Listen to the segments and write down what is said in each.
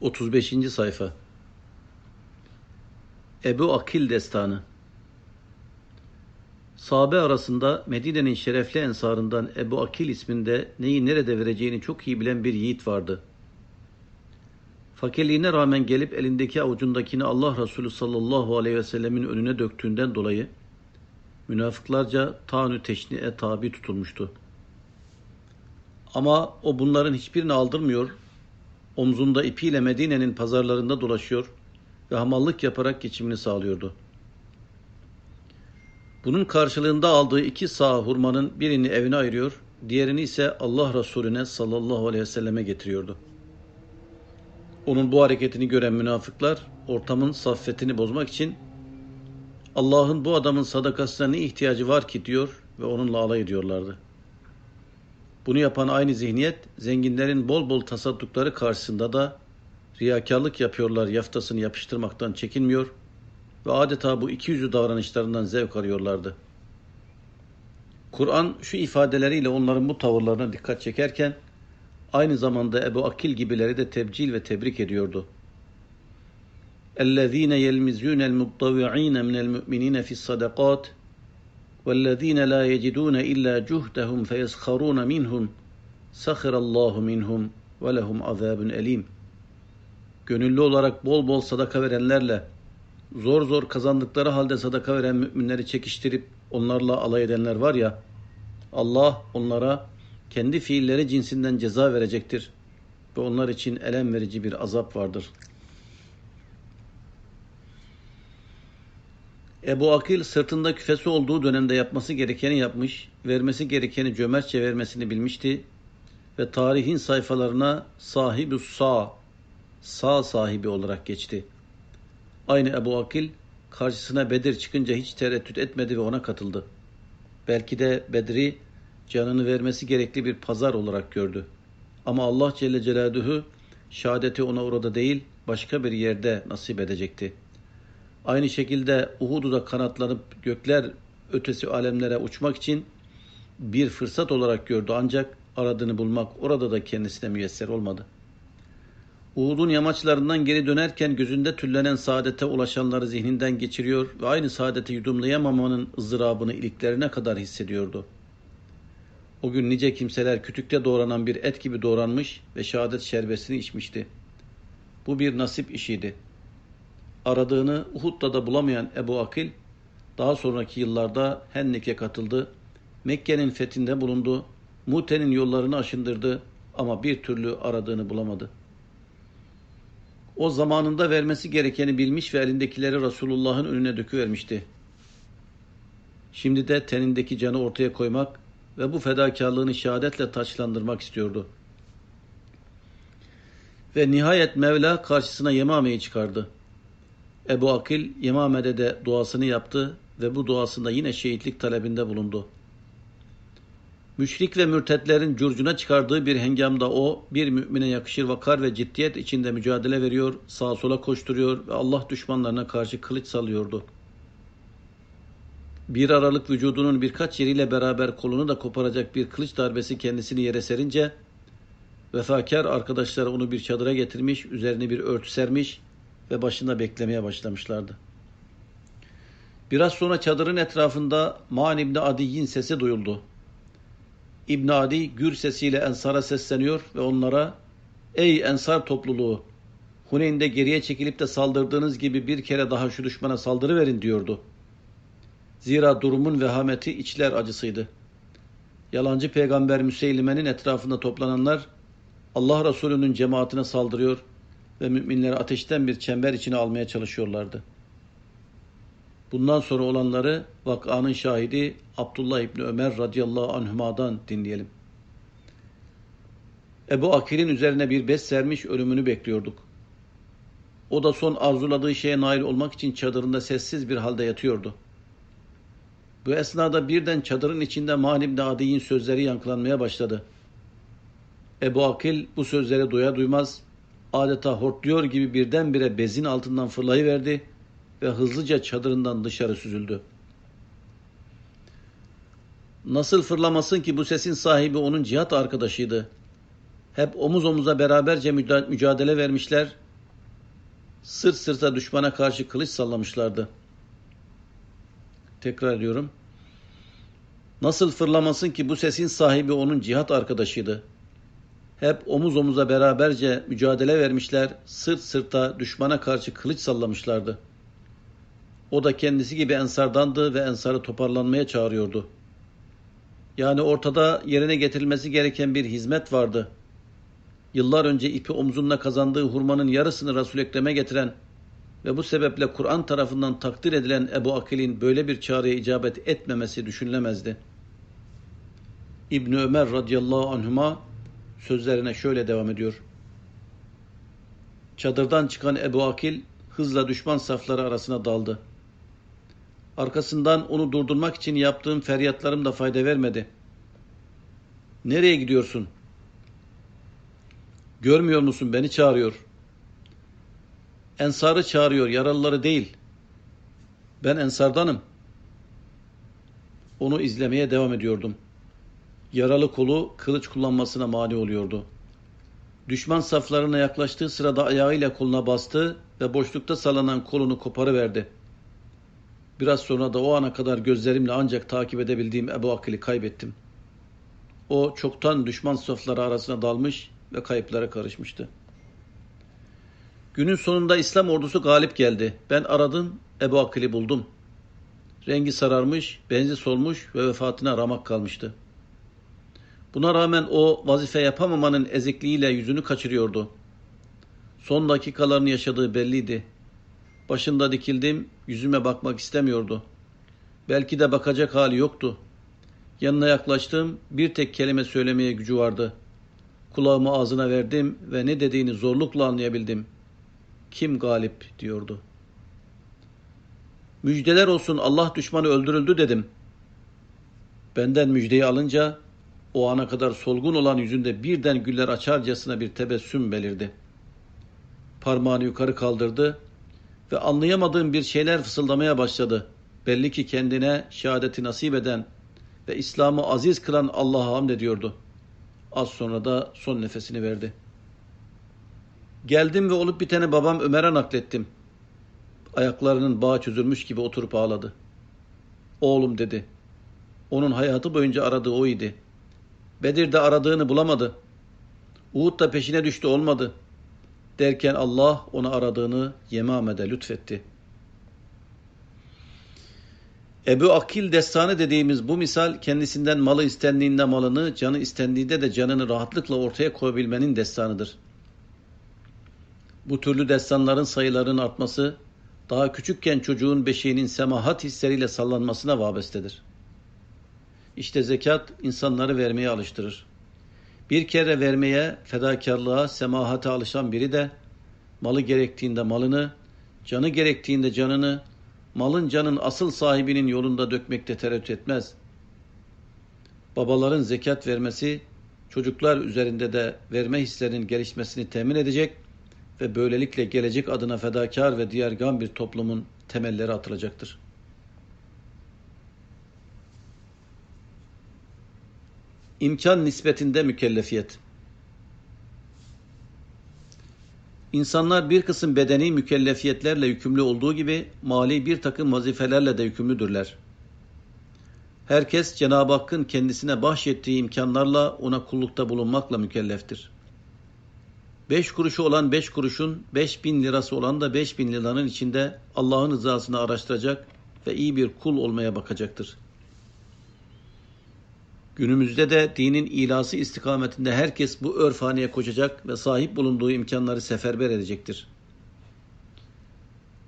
35. sayfa Ebu Akil destanı Sahabe arasında Medine'nin şerefli ensarından Ebu Akil isminde neyi nerede vereceğini çok iyi bilen bir yiğit vardı. Fakirliğine rağmen gelip elindeki avucundakini Allah Resulü sallallahu aleyhi ve sellemin önüne döktüğünden dolayı münafıklarca tanü teşni'e tabi tutulmuştu. Ama o bunların hiçbirini aldırmıyor, omzunda ipiyle Medine'nin pazarlarında dolaşıyor ve hamallık yaparak geçimini sağlıyordu. Bunun karşılığında aldığı iki sağ hurmanın birini evine ayırıyor, diğerini ise Allah Resulüne sallallahu aleyhi ve selleme getiriyordu. Onun bu hareketini gören münafıklar ortamın saffetini bozmak için Allah'ın bu adamın sadakasına ne ihtiyacı var ki diyor ve onunla alay ediyorlardı. Bunu yapan aynı zihniyet zenginlerin bol bol tasaddukları karşısında da riyakarlık yapıyorlar yaftasını yapıştırmaktan çekinmiyor ve adeta bu iki yüzlü davranışlarından zevk arıyorlardı. Kur'an şu ifadeleriyle onların bu tavırlarına dikkat çekerken aynı zamanda Ebu Akil gibileri de tebcil ve tebrik ediyordu. اَلَّذ۪ينَ يَلْمِزُونَ الْمُطَّوِعِينَ مِنَ الْمُؤْمِنِينَ فِي الصَّدَقَاتِ وَالَّذ۪ينَ لَا يَجِدُونَ إِلَّا جُهْدَهُمْ فَيَسْخَرُونَ مِنْهُمْ سَخِرَ اللّٰهُ مِنْهُمْ وَلَهُمْ عَذَابٌ اَل۪يمٌ Gönüllü olarak bol bol sadaka verenlerle, zor zor kazandıkları halde sadaka veren müminleri çekiştirip onlarla alay edenler var ya, Allah onlara kendi fiilleri cinsinden ceza verecektir ve onlar için elem verici bir azap vardır. Ebu Akil sırtında küfesi olduğu dönemde yapması gerekeni yapmış, vermesi gerekeni cömertçe vermesini bilmişti ve tarihin sayfalarına sahibi sağ, sağ sahibi olarak geçti. Aynı Ebu Akil karşısına Bedir çıkınca hiç tereddüt etmedi ve ona katıldı. Belki de Bedri canını vermesi gerekli bir pazar olarak gördü. Ama Allah Celle Celaluhu şehadeti ona orada değil başka bir yerde nasip edecekti. Aynı şekilde Uhud'u da kanatlanıp gökler ötesi alemlere uçmak için bir fırsat olarak gördü ancak aradığını bulmak orada da kendisine müyesser olmadı. Uhud'un yamaçlarından geri dönerken gözünde tüllenen saadete ulaşanları zihninden geçiriyor ve aynı saadeti yudumlayamamanın ızdırabını iliklerine kadar hissediyordu. O gün nice kimseler kütükte doğranan bir et gibi doğranmış ve şehadet şerbesini içmişti. Bu bir nasip işiydi. Aradığını Uhud'da da bulamayan Ebu Akil, daha sonraki yıllarda Hennik'e katıldı, Mekke'nin fethinde bulundu, Mute'nin yollarını aşındırdı ama bir türlü aradığını bulamadı. O zamanında vermesi gerekeni bilmiş ve elindekileri Resulullah'ın önüne döküvermişti. Şimdi de tenindeki canı ortaya koymak ve bu fedakarlığını şehadetle taçlandırmak istiyordu. Ve nihayet Mevla karşısına Yemame'yi çıkardı. Ebu Akil Yemame'de de duasını yaptı ve bu duasında yine şehitlik talebinde bulundu. Müşrik ve mürtetlerin curcuna çıkardığı bir hengamda o bir mümine yakışır vakar ve ciddiyet içinde mücadele veriyor, sağa sola koşturuyor ve Allah düşmanlarına karşı kılıç salıyordu. Bir aralık vücudunun birkaç yeriyle beraber kolunu da koparacak bir kılıç darbesi kendisini yere serince vefakar arkadaşları onu bir çadıra getirmiş, üzerine bir örtü sermiş ve başında beklemeye başlamışlardı. Biraz sonra çadırın etrafında Man İbni Adi'nin sesi duyuldu. İbn Adi gür sesiyle Ensar'a sesleniyor ve onlara Ey Ensar topluluğu! Huneyn'de geriye çekilip de saldırdığınız gibi bir kere daha şu düşmana saldırı verin diyordu. Zira durumun vehameti içler acısıydı. Yalancı peygamber Müseylime'nin etrafında toplananlar Allah Resulü'nün cemaatine saldırıyor ve müminleri ateşten bir çember içine almaya çalışıyorlardı. Bundan sonra olanları vakanın şahidi Abdullah İbni Ömer radıyallahu anhuma'dan dinleyelim. Ebu Akil'in üzerine bir bez sermiş ölümünü bekliyorduk. O da son arzuladığı şeye nail olmak için çadırında sessiz bir halde yatıyordu. Bu esnada birden çadırın içinde Malim Adi'nin sözleri yankılanmaya başladı. Ebu Akil bu sözleri duya duymaz adeta hortluyor gibi birdenbire bezin altından fırlayıverdi ve hızlıca çadırından dışarı süzüldü. Nasıl fırlamasın ki bu sesin sahibi onun cihat arkadaşıydı. Hep omuz omuza beraberce mücadele vermişler sırt sırta düşmana karşı kılıç sallamışlardı. Tekrar ediyorum. Nasıl fırlamasın ki bu sesin sahibi onun cihat arkadaşıydı. Hep omuz omuza beraberce mücadele vermişler, sırt sırta düşmana karşı kılıç sallamışlardı. O da kendisi gibi ensardandı ve ensarı toparlanmaya çağırıyordu. Yani ortada yerine getirilmesi gereken bir hizmet vardı. Yıllar önce ipi omzunda kazandığı hurmanın yarısını Resul Ekrem'e getiren ve bu sebeple Kur'an tarafından takdir edilen Ebu Akil'in böyle bir çağrıya icabet etmemesi düşünülemezdi. İbn Ömer radıyallahu anhuma sözlerine şöyle devam ediyor. Çadırdan çıkan Ebu Akil hızla düşman safları arasına daldı. Arkasından onu durdurmak için yaptığım feryatlarım da fayda vermedi. Nereye gidiyorsun? Görmüyor musun beni çağırıyor. Ensarı çağırıyor, yaralıları değil. Ben ensardanım. Onu izlemeye devam ediyordum. Yaralı kolu kılıç kullanmasına mani oluyordu. Düşman saflarına yaklaştığı sırada ayağıyla koluna bastı ve boşlukta sallanan kolunu koparıverdi. Biraz sonra da o ana kadar gözlerimle ancak takip edebildiğim Ebu Akil'i kaybettim. O çoktan düşman safları arasına dalmış ve kayıplara karışmıştı. Günün sonunda İslam ordusu galip geldi. Ben aradım, Ebu Akil'i buldum. Rengi sararmış, benzi solmuş ve vefatına ramak kalmıştı. Buna rağmen o vazife yapamamanın ezikliğiyle yüzünü kaçırıyordu. Son dakikalarını yaşadığı belliydi. Başında dikildim, yüzüme bakmak istemiyordu. Belki de bakacak hali yoktu. Yanına yaklaştım, bir tek kelime söylemeye gücü vardı. Kulağımı ağzına verdim ve ne dediğini zorlukla anlayabildim. Kim galip diyordu. Müjdeler olsun Allah düşmanı öldürüldü dedim. Benden müjdeyi alınca o ana kadar solgun olan yüzünde birden güller açarcasına bir tebessüm belirdi. Parmağını yukarı kaldırdı ve anlayamadığım bir şeyler fısıldamaya başladı. Belli ki kendine şehadeti nasip eden ve İslam'ı aziz kılan Allah'a hamd ediyordu. Az sonra da son nefesini verdi. Geldim ve olup biteni babam Ömer'e naklettim. Ayaklarının bağ çözülmüş gibi oturup ağladı. Oğlum dedi. Onun hayatı boyunca aradığı o idi. Bedir'de aradığını bulamadı. Uhud da peşine düştü olmadı. Derken Allah onu aradığını Yemame'de lütfetti. Ebu Akil destanı dediğimiz bu misal kendisinden malı istendiğinde malını, canı istendiğinde de canını rahatlıkla ortaya koyabilmenin destanıdır. Bu türlü destanların sayılarının artması, daha küçükken çocuğun beşiğinin semahat hisleriyle sallanmasına vabestedir. İşte zekat insanları vermeye alıştırır. Bir kere vermeye, fedakarlığa, semahate alışan biri de malı gerektiğinde malını, canı gerektiğinde canını, malın canın asıl sahibinin yolunda dökmekte tereddüt etmez. Babaların zekat vermesi, çocuklar üzerinde de verme hislerinin gelişmesini temin edecek ve böylelikle gelecek adına fedakar ve diğergan bir toplumun temelleri atılacaktır. İmkan nispetinde mükellefiyet. İnsanlar bir kısım bedeni mükellefiyetlerle yükümlü olduğu gibi mali bir takım vazifelerle de yükümlüdürler. Herkes Cenab-ı Hakk'ın kendisine bahşettiği imkanlarla ona kullukta bulunmakla mükelleftir. Beş kuruşu olan beş kuruşun, beş bin lirası olan da beş bin liranın içinde Allah'ın rızasını araştıracak ve iyi bir kul olmaya bakacaktır. Günümüzde de dinin ilası istikametinde herkes bu örfaneye koşacak ve sahip bulunduğu imkanları seferber edecektir.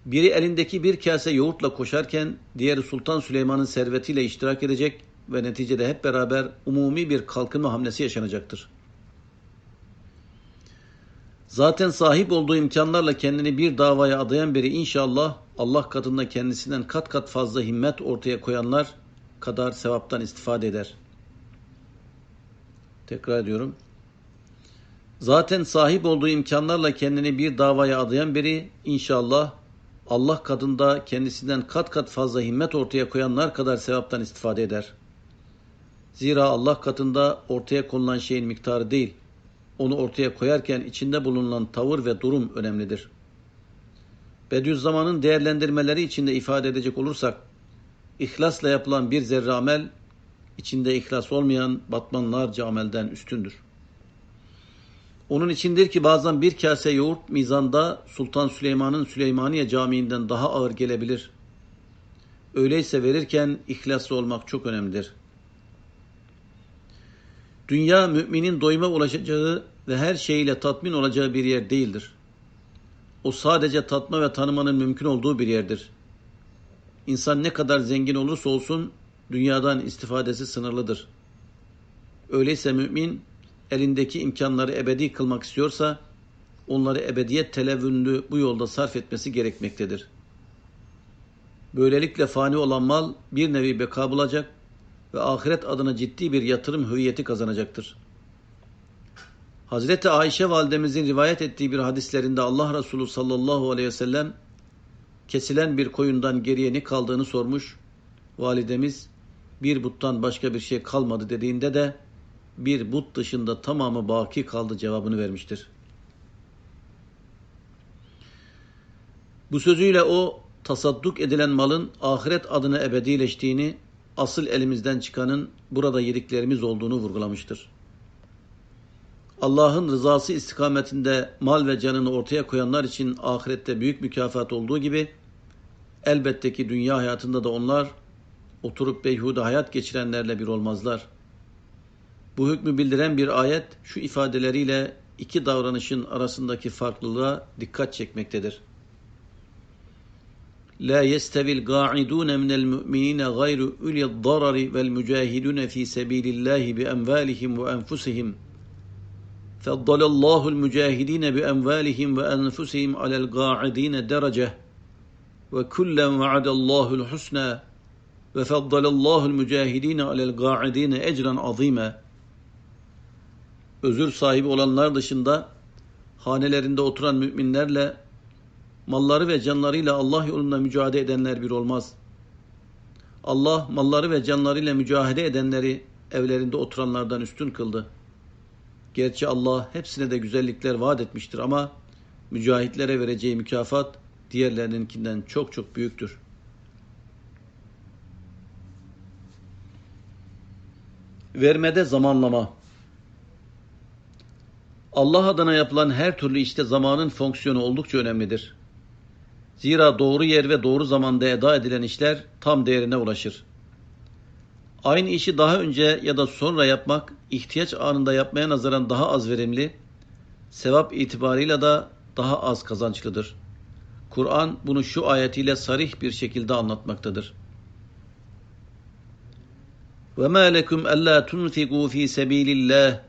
Biri elindeki bir kase yoğurtla koşarken diğeri Sultan Süleyman'ın servetiyle iştirak edecek ve neticede hep beraber umumi bir kalkınma hamlesi yaşanacaktır. Zaten sahip olduğu imkanlarla kendini bir davaya adayan biri inşallah Allah katında kendisinden kat kat fazla himmet ortaya koyanlar kadar sevaptan istifade eder.'' Tekrar ediyorum. Zaten sahip olduğu imkanlarla kendini bir davaya adayan biri inşallah Allah kadında kendisinden kat kat fazla himmet ortaya koyanlar kadar sevaptan istifade eder. Zira Allah katında ortaya konulan şeyin miktarı değil, onu ortaya koyarken içinde bulunan tavır ve durum önemlidir. Bediüzzaman'ın değerlendirmeleri içinde ifade edecek olursak, ihlasla yapılan bir zerre amel, içinde ihlas olmayan batmanlarca amelden üstündür. Onun içindir ki bazen bir kase yoğurt mizanda Sultan Süleyman'ın Süleymaniye Camii'nden daha ağır gelebilir. Öyleyse verirken ihlaslı olmak çok önemlidir. Dünya müminin doyuma ulaşacağı ve her şeyiyle tatmin olacağı bir yer değildir. O sadece tatma ve tanımanın mümkün olduğu bir yerdir. İnsan ne kadar zengin olursa olsun dünyadan istifadesi sınırlıdır. Öyleyse mümin elindeki imkanları ebedi kılmak istiyorsa onları ebediyet televünlü bu yolda sarf etmesi gerekmektedir. Böylelikle fani olan mal bir nevi beka bulacak ve ahiret adına ciddi bir yatırım hüviyeti kazanacaktır. Hazreti Ayşe validemizin rivayet ettiği bir hadislerinde Allah Resulü sallallahu aleyhi ve sellem kesilen bir koyundan geriye ne kaldığını sormuş. Validemiz bir buttan başka bir şey kalmadı dediğinde de bir but dışında tamamı baki kaldı cevabını vermiştir. Bu sözüyle o tasadduk edilen malın ahiret adına ebedileştiğini, asıl elimizden çıkanın burada yediklerimiz olduğunu vurgulamıştır. Allah'ın rızası istikametinde mal ve canını ortaya koyanlar için ahirette büyük mükafat olduğu gibi elbette ki dünya hayatında da onlar oturup beyhude hayat geçirenlerle bir olmazlar. Bu hükmü bildiren bir ayet şu ifadeleriyle iki davranışın arasındaki farklılığa dikkat çekmektedir. La yestevil ga'idun minel mu'minina gayru ulil darari vel mücahidun fi sabilillahi bi emvalihim ve enfusihim. Faddalallahu al-mücahidin bi emvalihim ve enfusihim alel ga'idin derece ve kullen va'adallahu al-husna ve faddalallahu mücahidine alel ga'idine ecren azime. Özür sahibi olanlar dışında hanelerinde oturan müminlerle malları ve canlarıyla Allah yolunda mücadele edenler bir olmaz. Allah malları ve canlarıyla mücadele edenleri evlerinde oturanlardan üstün kıldı. Gerçi Allah hepsine de güzellikler vaat etmiştir ama mücahitlere vereceği mükafat diğerlerininkinden çok çok büyüktür.'' Vermede zamanlama Allah adına yapılan her türlü işte zamanın fonksiyonu oldukça önemlidir. Zira doğru yer ve doğru zamanda eda edilen işler tam değerine ulaşır. Aynı işi daha önce ya da sonra yapmak ihtiyaç anında yapmaya nazaran daha az verimli, sevap itibarıyla da daha az kazançlıdır. Kur'an bunu şu ayetiyle sarih bir şekilde anlatmaktadır. وَمَا لَكُمْ أَلَّا تُنْفِقُوا ف۪ي سَب۪يلِ اللّٰهِ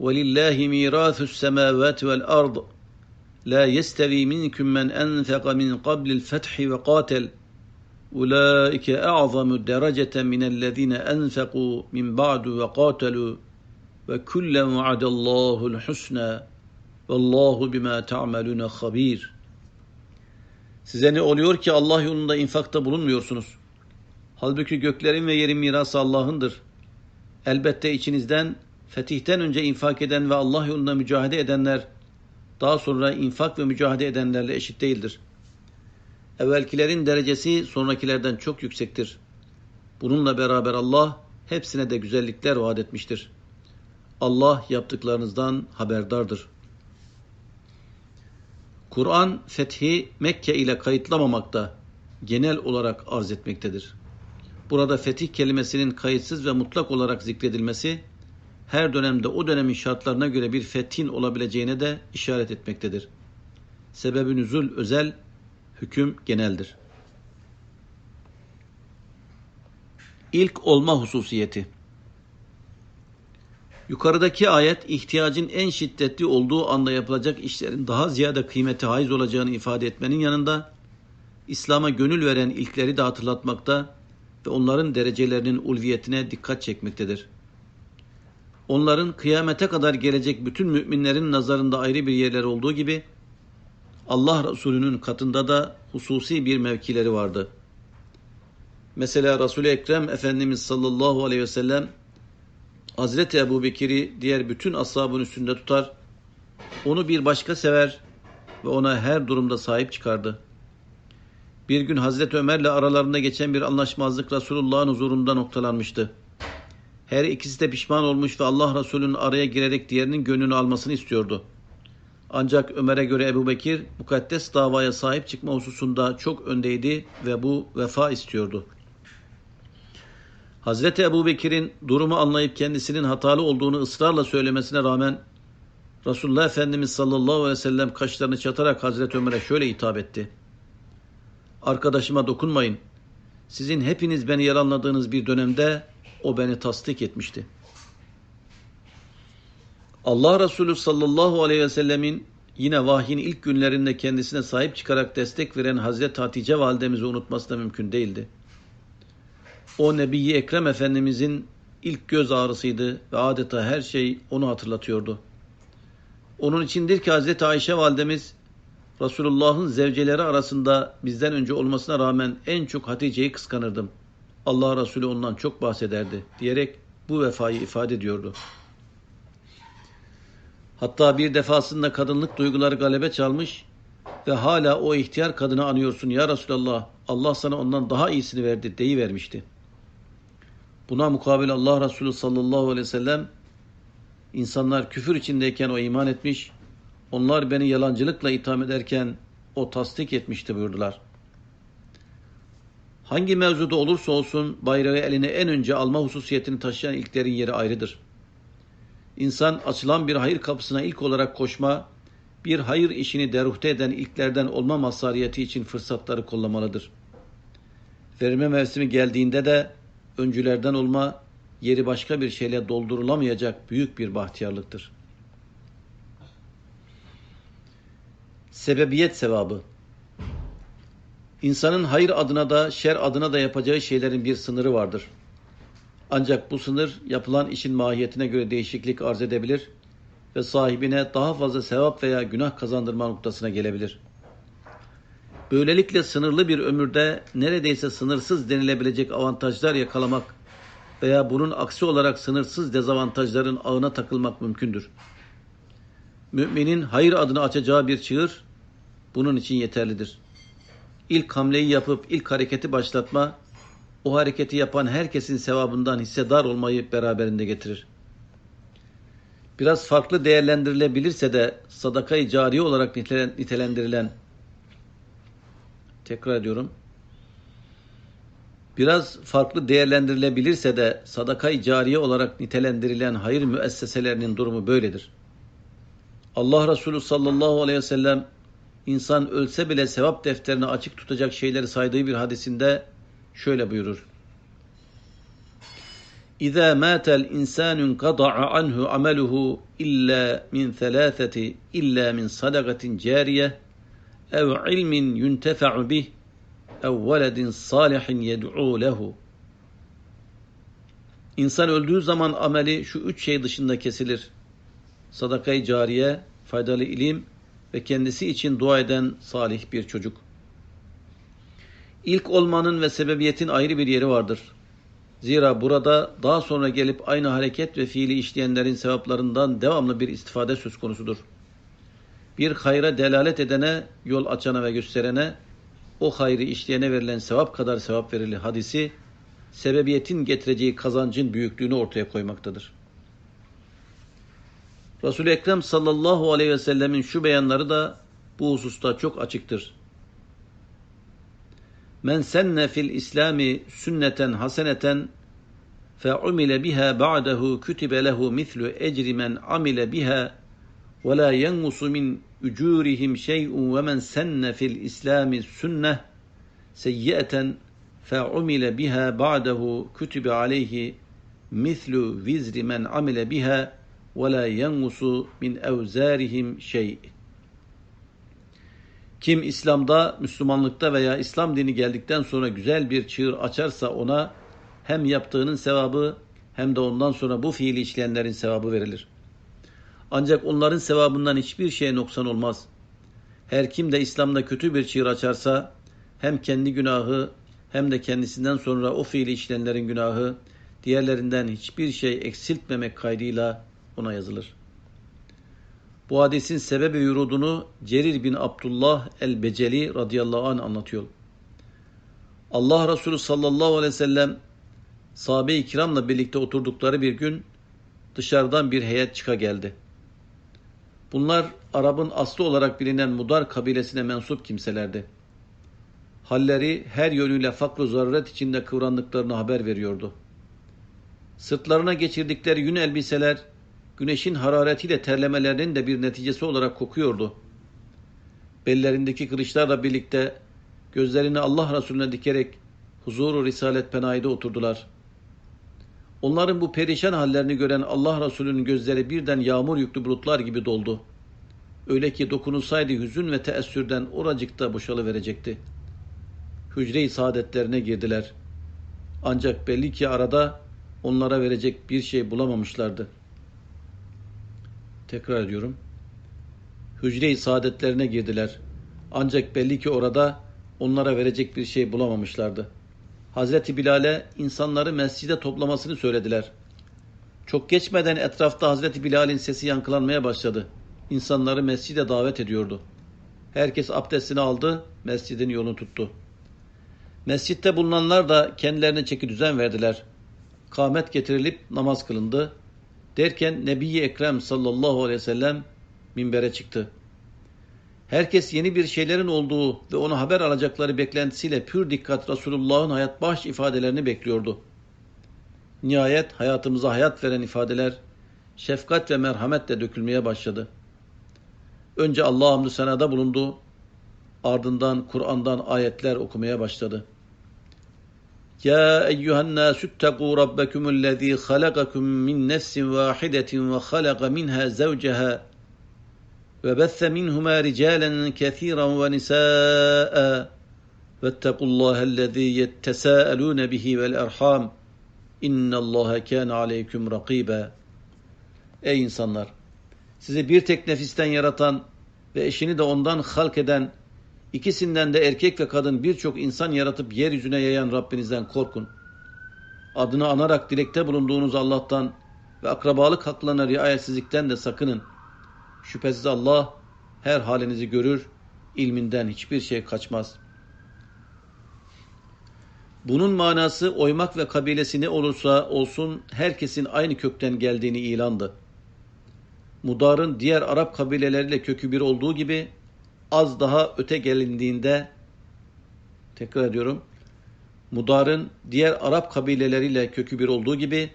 وَلِلَّهِ مِيرَاثُ السَّمَاوَاتِ وَالْأَرْضِ لَا يَسْتَوِي مِنْكُمْ مَنْ أَنْفَقَ مِنْ قَبْلِ الْفَتْحِ وَقَاتَلَ أولئك أعظم درجة من الذين أنفقوا من بعد وقاتلوا وكلا وعد الله الحسنى والله بما تعملون خبير Size ne oluyor ki Allah yolunda infakta bulunmuyorsunuz? Halbuki göklerin ve yerin mirası Allah'ındır. Elbette içinizden fetihten önce infak eden ve Allah yolunda mücadele edenler daha sonra infak ve mücadele edenlerle eşit değildir.'' Evvelkilerin derecesi sonrakilerden çok yüksektir. Bununla beraber Allah hepsine de güzellikler vaat etmiştir. Allah yaptıklarınızdan haberdardır. Kur'an fethi Mekke ile kayıtlamamakta, genel olarak arz etmektedir. Burada fetih kelimesinin kayıtsız ve mutlak olarak zikredilmesi, her dönemde o dönemin şartlarına göre bir fethin olabileceğine de işaret etmektedir. Sebebi nüzul özel hüküm geneldir. İlk olma hususiyeti Yukarıdaki ayet ihtiyacın en şiddetli olduğu anda yapılacak işlerin daha ziyade kıymeti haiz olacağını ifade etmenin yanında İslam'a gönül veren ilkleri de hatırlatmakta ve onların derecelerinin ulviyetine dikkat çekmektedir. Onların kıyamete kadar gelecek bütün müminlerin nazarında ayrı bir yerler olduğu gibi Allah Resulü'nün katında da hususi bir mevkileri vardı. Mesela Resul-i Ekrem Efendimiz sallallahu aleyhi ve sellem Hazreti Ebu Bekir'i diğer bütün ashabın üstünde tutar, onu bir başka sever ve ona her durumda sahip çıkardı. Bir gün Hazreti Ömer'le aralarında geçen bir anlaşmazlık Resulullah'ın huzurunda noktalanmıştı. Her ikisi de pişman olmuş ve Allah Resulü'nün araya girerek diğerinin gönlünü almasını istiyordu. Ancak Ömer'e göre Ebu Bekir mukaddes davaya sahip çıkma hususunda çok öndeydi ve bu vefa istiyordu. Hazreti Ebu Bekir'in durumu anlayıp kendisinin hatalı olduğunu ısrarla söylemesine rağmen Resulullah Efendimiz sallallahu aleyhi ve sellem kaşlarını çatarak Hazreti Ömer'e şöyle hitap etti. Arkadaşıma dokunmayın. Sizin hepiniz beni yalanladığınız bir dönemde o beni tasdik etmişti. Allah Resulü sallallahu aleyhi ve sellemin yine vahyin ilk günlerinde kendisine sahip çıkarak destek veren Hazreti Hatice validemizi unutması da mümkün değildi. O Nebi Ekrem Efendimizin ilk göz ağrısıydı ve adeta her şey onu hatırlatıyordu. Onun içindir ki Hazreti Ayşe validemiz Resulullah'ın zevceleri arasında bizden önce olmasına rağmen en çok Hatice'yi kıskanırdım. Allah Resulü ondan çok bahsederdi diyerek bu vefayı ifade ediyordu. Hatta bir defasında kadınlık duyguları galebe çalmış ve hala o ihtiyar kadını anıyorsun ya Resulallah Allah sana ondan daha iyisini verdi deyivermişti. Buna mukabil Allah Resulü sallallahu aleyhi ve sellem insanlar küfür içindeyken o iman etmiş, onlar beni yalancılıkla itham ederken o tasdik etmişti buyurdular. Hangi mevzuda olursa olsun bayrağı eline en önce alma hususiyetini taşıyan ilklerin yeri ayrıdır. İnsan açılan bir hayır kapısına ilk olarak koşma, bir hayır işini deruhte eden ilklerden olma mazhariyeti için fırsatları kollamalıdır. Verme mevsimi geldiğinde de öncülerden olma, yeri başka bir şeyle doldurulamayacak büyük bir bahtiyarlıktır. Sebebiyet sevabı İnsanın hayır adına da şer adına da yapacağı şeylerin bir sınırı vardır. Ancak bu sınır yapılan işin mahiyetine göre değişiklik arz edebilir ve sahibine daha fazla sevap veya günah kazandırma noktasına gelebilir. Böylelikle sınırlı bir ömürde neredeyse sınırsız denilebilecek avantajlar yakalamak veya bunun aksi olarak sınırsız dezavantajların ağına takılmak mümkündür. Müminin hayır adını açacağı bir çığır bunun için yeterlidir. İlk hamleyi yapıp ilk hareketi başlatma, o hareketi yapan herkesin sevabından hissedar olmayı beraberinde getirir. Biraz farklı değerlendirilebilirse de sadakayı cari olarak nitelendirilen tekrar ediyorum. Biraz farklı değerlendirilebilirse de sadakayı cariye olarak nitelendirilen hayır müesseselerinin durumu böyledir. Allah Resulü sallallahu aleyhi ve sellem insan ölse bile sevap defterini açık tutacak şeyleri saydığı bir hadisinde şöyle buyurur. İza matel insanun qada'a anhu ameluhu illa min thalathati illa min sadakatin cariye ev ilmin yuntefa'u bih ev veledin salihin yed'u lehu. İnsan öldüğü zaman ameli şu üç şey dışında kesilir. Sadakayı cariye, faydalı ilim ve kendisi için dua eden salih bir çocuk. İlk olmanın ve sebebiyetin ayrı bir yeri vardır. Zira burada daha sonra gelip aynı hareket ve fiili işleyenlerin sevaplarından devamlı bir istifade söz konusudur. Bir hayra delalet edene, yol açana ve gösterene, o hayrı işleyene verilen sevap kadar sevap verilir hadisi, sebebiyetin getireceği kazancın büyüklüğünü ortaya koymaktadır. Resul-i Ekrem sallallahu aleyhi ve sellemin şu beyanları da bu hususta çok açıktır. Men senne fil İslami sünneten haseneten fe umile biha ba'dahu kutibe lehu mislu ecri men amile biha ve la yengusu min ücurihim şey'un ve men senne fil İslami sünne seyyiyeten fe umile biha ba'dahu kutibe aleyhi mislu vizri men amile biha وَلَا يَنْغُسُ min اَوْزَارِهِمْ şey. Kim İslam'da, Müslümanlıkta veya İslam dini geldikten sonra güzel bir çığır açarsa ona hem yaptığının sevabı hem de ondan sonra bu fiili işleyenlerin sevabı verilir. Ancak onların sevabından hiçbir şey noksan olmaz. Her kim de İslam'da kötü bir çığır açarsa hem kendi günahı hem de kendisinden sonra o fiili işleyenlerin günahı diğerlerinden hiçbir şey eksiltmemek kaydıyla ona yazılır. Bu hadisin sebebi yurudunu Cerir bin Abdullah el-Beceli radıyallahu anh anlatıyor. Allah Resulü sallallahu aleyhi ve sellem sahabe-i kiramla birlikte oturdukları bir gün dışarıdan bir heyet çıka geldi. Bunlar Arap'ın aslı olarak bilinen Mudar kabilesine mensup kimselerdi. Halleri her yönüyle fakr zaruret içinde kıvrandıklarını haber veriyordu. Sırtlarına geçirdikleri yün elbiseler güneşin hararetiyle terlemelerinin de bir neticesi olarak kokuyordu. Bellerindeki kılıçlarla birlikte gözlerini Allah Resulüne dikerek huzuru Risalet Penay'da oturdular. Onların bu perişan hallerini gören Allah Resulü'nün gözleri birden yağmur yüklü bulutlar gibi doldu. Öyle ki dokunulsaydı hüzün ve teessürden oracıkta boşalıverecekti. Hücre-i saadetlerine girdiler. Ancak belli ki arada onlara verecek bir şey bulamamışlardı. Tekrar ediyorum. Hücre-i saadetlerine girdiler. Ancak belli ki orada onlara verecek bir şey bulamamışlardı. Hazreti Bilal'e insanları mescide toplamasını söylediler. Çok geçmeden etrafta Hazreti Bilal'in sesi yankılanmaya başladı. İnsanları mescide davet ediyordu. Herkes abdestini aldı, mescidin yolunu tuttu. Mescitte bulunanlar da kendilerine çeki düzen verdiler. Kamet getirilip namaz kılındı. Derken Nebi-i Ekrem sallallahu aleyhi ve sellem minbere çıktı. Herkes yeni bir şeylerin olduğu ve onu haber alacakları beklentisiyle pür dikkat Resulullah'ın hayat baş ifadelerini bekliyordu. Nihayet hayatımıza hayat veren ifadeler şefkat ve merhametle dökülmeye başladı. Önce Allah hamdü senada bulundu, ardından Kur'an'dan ayetler okumaya başladı. يا أيها الناس اتقوا ربكم الذي خلقكم من نفس واحدة وخلق منها زوجها وبث منهما رجالا كثيرا ونساء واتقوا الله الذي يتساءلون به والأرحام إن الله كان عليكم رقيبا Ey insanlar! Sizi bir tek nefisten yaratan ve eşini de ondan halk eden İkisinden de erkek ve kadın birçok insan yaratıp yeryüzüne yayan Rabbinizden korkun. Adını anarak dilekte bulunduğunuz Allah'tan ve akrabalık haklarına riayetsizlikten de sakının. Şüphesiz Allah her halinizi görür, ilminden hiçbir şey kaçmaz. Bunun manası oymak ve kabilesi ne olursa olsun herkesin aynı kökten geldiğini ilandı. Mudar'ın diğer Arap kabileleriyle kökü bir olduğu gibi az daha öte gelindiğinde tekrar ediyorum Mudar'ın diğer Arap kabileleriyle kökü bir olduğu gibi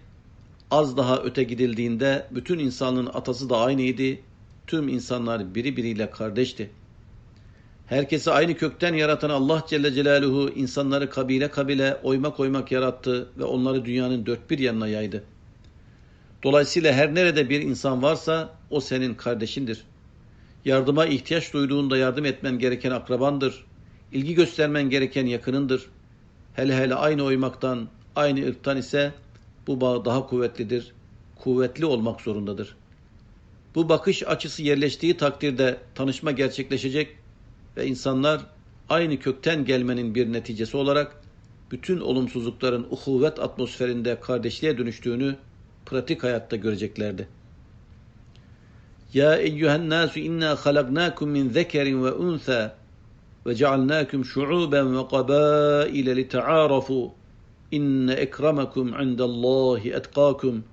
az daha öte gidildiğinde bütün insanlığın atası da aynıydı. Tüm insanlar biri biriyle kardeşti. Herkesi aynı kökten yaratan Allah Celle Celaluhu insanları kabile kabile oymak oymak yarattı ve onları dünyanın dört bir yanına yaydı. Dolayısıyla her nerede bir insan varsa o senin kardeşindir. Yardıma ihtiyaç duyduğunda yardım etmen gereken akrabandır. İlgi göstermen gereken yakınındır. Hele hele aynı oymaktan, aynı ırktan ise bu bağ daha kuvvetlidir. Kuvvetli olmak zorundadır. Bu bakış açısı yerleştiği takdirde tanışma gerçekleşecek ve insanlar aynı kökten gelmenin bir neticesi olarak bütün olumsuzlukların uhuvvet atmosferinde kardeşliğe dönüştüğünü pratik hayatta göreceklerdi. Ya eyyühen nasu inna halaknakum min zekerin ve unsa ve cealnakum şu'uben ve kabaile li ta'arafu inne ekramakum indallahi etkakum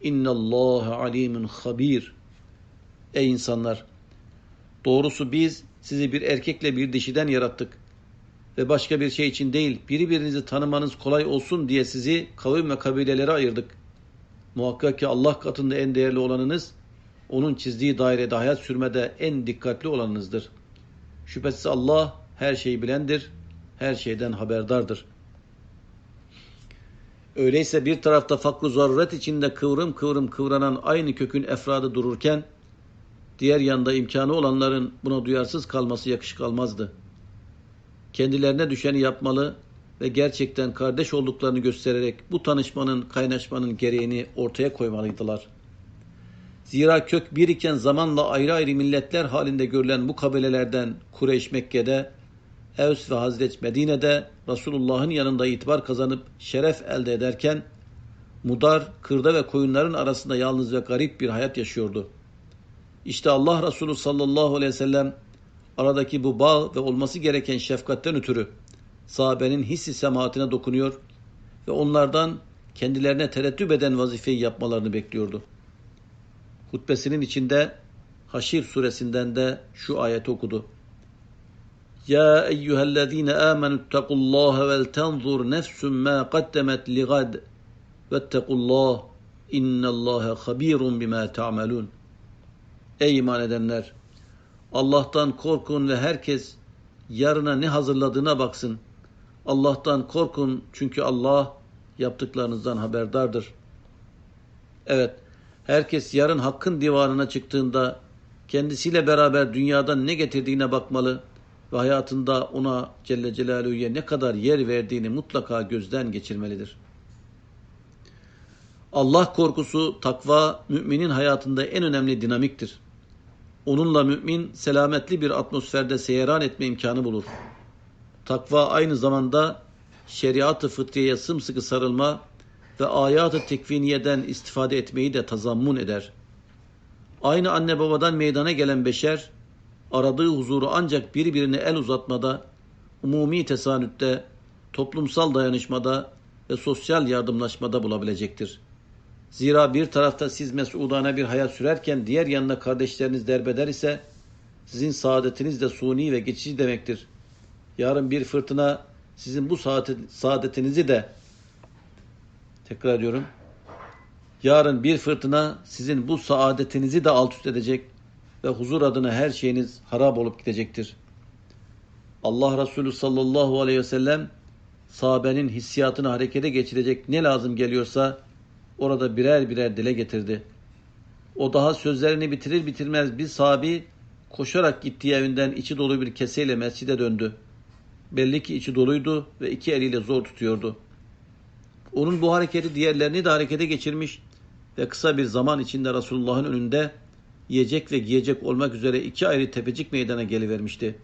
innallaha alimun habir. Ey insanlar! Doğrusu biz sizi bir erkekle bir dişiden yarattık ve başka bir şey için değil, birbirinizi tanımanız kolay olsun diye sizi kavim ve kabilelere ayırdık. Muhakkak ki Allah katında en değerli olanınız onun çizdiği dairede hayat sürmede en dikkatli olanınızdır. Şüphesiz Allah her şeyi bilendir, her şeyden haberdardır. Öyleyse bir tarafta fakru zaruret içinde kıvrım kıvrım kıvranan aynı kökün efradı dururken, diğer yanda imkanı olanların buna duyarsız kalması yakışık almazdı. Kendilerine düşeni yapmalı ve gerçekten kardeş olduklarını göstererek bu tanışmanın, kaynaşmanın gereğini ortaya koymalıydılar.'' Zira kök bir iken zamanla ayrı ayrı milletler halinde görülen bu kabilelerden Kureyş Mekke'de, Evs ve Hazret Medine'de Resulullah'ın yanında itibar kazanıp şeref elde ederken Mudar, kırda ve koyunların arasında yalnız ve garip bir hayat yaşıyordu. İşte Allah Resulü sallallahu aleyhi ve sellem aradaki bu bağ ve olması gereken şefkatten ötürü sahabenin hissi semaatine dokunuyor ve onlardan kendilerine tereddüt eden vazifeyi yapmalarını bekliyordu. Hutbesinin içinde Haşir suresinden de şu ayeti okudu. Ya eyyühellezine amenu ittakullaha vel tenzur nefsun ma qaddemet ligad vettekullah innallaha habirun bima ta'malun. Ey iman edenler! Allah'tan korkun ve herkes yarına ne hazırladığına baksın. Allah'tan korkun çünkü Allah yaptıklarınızdan haberdardır. Evet, herkes yarın hakkın divanına çıktığında kendisiyle beraber dünyadan ne getirdiğine bakmalı ve hayatında ona Celle Celaluhu'ya ne kadar yer verdiğini mutlaka gözden geçirmelidir. Allah korkusu, takva müminin hayatında en önemli dinamiktir. Onunla mümin selametli bir atmosferde seyran etme imkanı bulur. Takva aynı zamanda şeriat-ı fıtriyeye sımsıkı sarılma ve ayat-ı tekviniyeden istifade etmeyi de tazammun eder. Aynı anne babadan meydana gelen beşer, aradığı huzuru ancak birbirine el uzatmada, umumi tesanütte, toplumsal dayanışmada ve sosyal yardımlaşmada bulabilecektir. Zira bir tarafta siz mesudane bir hayat sürerken diğer yanında kardeşleriniz derbeder ise sizin saadetiniz de suni ve geçici demektir. Yarın bir fırtına sizin bu saadetinizi de tekrar ediyorum. Yarın bir fırtına sizin bu saadetinizi de alt üst edecek ve huzur adına her şeyiniz harap olup gidecektir. Allah Resulü sallallahu aleyhi ve sellem sahabenin hissiyatını harekete geçirecek ne lazım geliyorsa orada birer birer dile getirdi. O daha sözlerini bitirir bitirmez bir sahabi koşarak gittiği evinden içi dolu bir keseyle mescide döndü. Belli ki içi doluydu ve iki eliyle zor tutuyordu. Onun bu hareketi diğerlerini de harekete geçirmiş ve kısa bir zaman içinde Resulullah'ın önünde yiyecek ve giyecek olmak üzere iki ayrı tepecik meydana gelivermişti.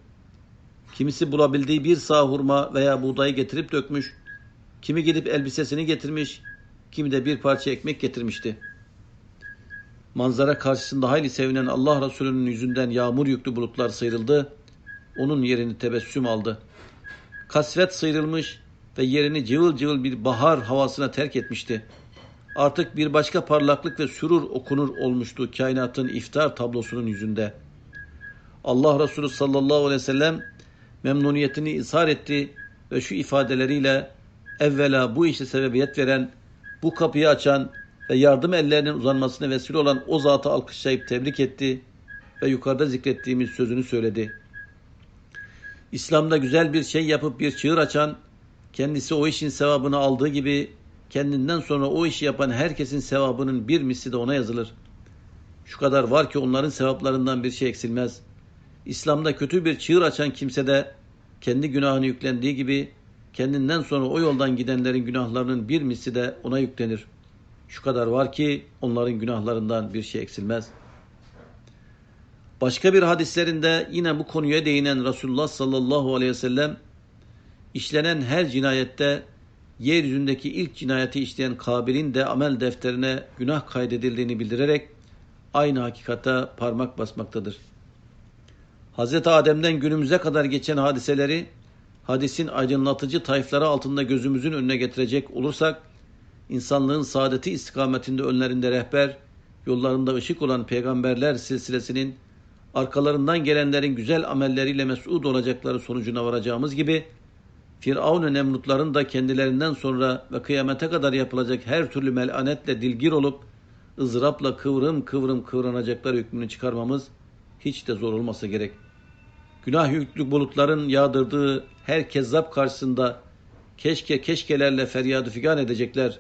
Kimisi bulabildiği bir sağ hurma veya buğdayı getirip dökmüş, kimi gidip elbisesini getirmiş, kimi de bir parça ekmek getirmişti. Manzara karşısında hayli sevinen Allah Resulü'nün yüzünden yağmur yüklü bulutlar sıyrıldı, onun yerini tebessüm aldı. Kasvet sıyrılmış ve yerini cıvıl cıvıl bir bahar havasına terk etmişti. Artık bir başka parlaklık ve sürur okunur olmuştu kainatın iftar tablosunun yüzünde. Allah Resulü sallallahu aleyhi ve sellem memnuniyetini izhar etti ve şu ifadeleriyle evvela bu işe sebebiyet veren, bu kapıyı açan ve yardım ellerinin uzanmasına vesile olan o zatı alkışlayıp tebrik etti ve yukarıda zikrettiğimiz sözünü söyledi. İslam'da güzel bir şey yapıp bir çığır açan, kendisi o işin sevabını aldığı gibi kendinden sonra o işi yapan herkesin sevabının bir misli de ona yazılır. Şu kadar var ki onların sevaplarından bir şey eksilmez. İslam'da kötü bir çığır açan kimse de kendi günahını yüklendiği gibi kendinden sonra o yoldan gidenlerin günahlarının bir misli de ona yüklenir. Şu kadar var ki onların günahlarından bir şey eksilmez. Başka bir hadislerinde yine bu konuya değinen Resulullah sallallahu aleyhi ve sellem işlenen her cinayette yeryüzündeki ilk cinayeti işleyen Kabil'in de amel defterine günah kaydedildiğini bildirerek aynı hakikate parmak basmaktadır. Hz. Adem'den günümüze kadar geçen hadiseleri hadisin aydınlatıcı tayfları altında gözümüzün önüne getirecek olursak, insanlığın saadeti istikametinde önlerinde rehber, yollarında ışık olan peygamberler silsilesinin arkalarından gelenlerin güzel amelleriyle mes'ud olacakları sonucuna varacağımız gibi, Firavun Nemrutların da kendilerinden sonra ve kıyamete kadar yapılacak her türlü melanetle dilgir olup ızdırapla kıvrım kıvrım kıvranacaklar hükmünü çıkarmamız hiç de zor olmasa gerek. Günah yüklü bulutların yağdırdığı her kezzap karşısında keşke keşkelerle feryadı figan edecekler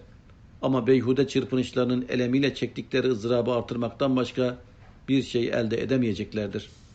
ama beyhude çırpınışlarının elemiyle çektikleri ızdırabı artırmaktan başka bir şey elde edemeyeceklerdir.''